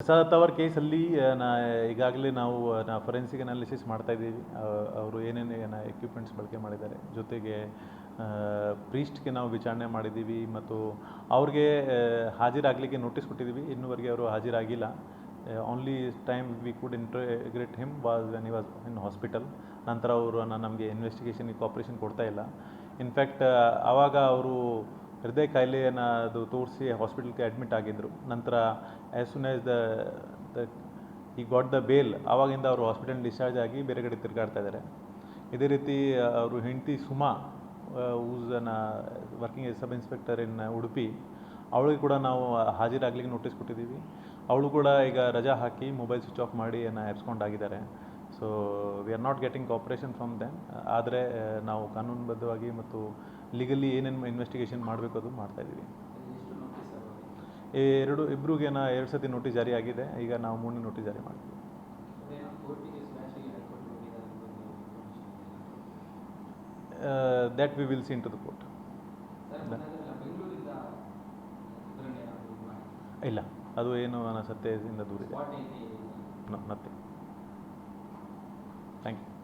ಪ್ರಸಾದ್ ಅವರ ಕೇಸಲ್ಲಿ ನಾ, ಈಗಾಗಲೇ ನಾವು, ನಾ ಫೊರೆನ್ಸಿಕ್ ಅನಾಲಿಸಿಸ್ ಮಾಡ್ತಾ ಇದ್ದೀವಿ. ಅವರು ಏನೇನು ಎಕ್ವಿಪ್ಮೆಂಟ್ಸ್ ಬಳಕೆ ಮಾಡಿದ್ದಾರೆ. ಜೊತೆಗೆ ಪ್ರೀಸ್ಟ್ಗೆ ನಾವು ವಿಚಾರಣೆ ಮಾಡಿದ್ದೀವಿ ಮತ್ತು ಅವ್ರಿಗೆ ಹಾಜರಾಗಲಿಕ್ಕೆ ನೋಟಿಸ್ ಕೊಟ್ಟಿದ್ದೀವಿ. ಇನ್ನುವರೆಗೆ ಅವರು ಹಾಜರಾಗಿಲ್ಲ. Only time we could interrogate him was when he was in hospital ನಂತರ ಅವರು ನಮಗೆ ಇನ್ವೆಸ್ಟಿಗೇಷನ್ಗೆ ಕಾಪ್ರೇಷನ್ ಕೊಡ್ತಾ ಇಲ್ಲ. ಇನ್ಫ್ಯಾಕ್ಟ್ ಆವಾಗ ಅವರು ಹೃದಯ ಕಾಯಿಲೆಯನ್ನು ಅದು ತೋರಿಸಿ ಹಾಸ್ಪಿಟಲ್ಗೆ ಅಡ್ಮಿಟ್ ಆಗಿದ್ದರು. ನಂತರ as soon as the the he got the bail ಆವಾಗಿಂದ ಅವರು ಹಾಸ್ಪಿಟಲ್ ಡಿಸ್ಚಾರ್ಜ್ ಆಗಿ ಬೇರೆ ಕಡೆ ತಿರುಗಾಡ್ತಾ ಇದ್ದಾರೆ. ಇದೇ ರೀತಿ ಅವರು ಹೆಂಡತಿ ಸುಮಾ ಊಸ್ ಅನ್ನ working as sub inspector in Udupi, ಅವಳಿಗೆ ಕೂಡ ನಾವು ಹಾಜರಾಗ್ಲಿಕ್ಕೆ ನೋಟಿಸ್ ಕೊಟ್ಟಿದ್ದೀವಿ. ಅವಳು ಕೂಡ ಈಗ ರಜಾ ಹಾಕಿ ಮೊಬೈಲ್ ಸ್ವಿಚ್ ಆಫ್ ಮಾಡಿ ಏನೋ ಎಬ್ಸ್ಕೊಂಡಾಗಿದ್ದಾರೆ. So we are not getting cooperation from them ಆದರೆ ನಾವು ಕಾನೂನುಬದ್ಧವಾಗಿ ಮತ್ತು ಲೀಗಲಿ ಏನೇನು ಇನ್ವೆಸ್ಟಿಗೇಷನ್ ಮಾಡಬೇಕು ಅದು ಮಾಡ್ತಾ ಇದ್ದೀವಿ. ಈ ಎರಡು ನಾ ಎರಡು ಸತಿ ನೋಟಿಸ್ ಜಾರಿ ಆಗಿದೆ. ಈಗ ನಾವು ಮೂರನೇ ನೋಟಿಸ್ ಜಾರಿ ಮಾಡ್ತೀವಿ. That we will send to the court ಇಲ್ಲ ಅದು ಏನು ನನ್ನ ಸತ್ಯದಿಂದ ದೂರಿದೆ ನಥಿಂಗ್ Thank you.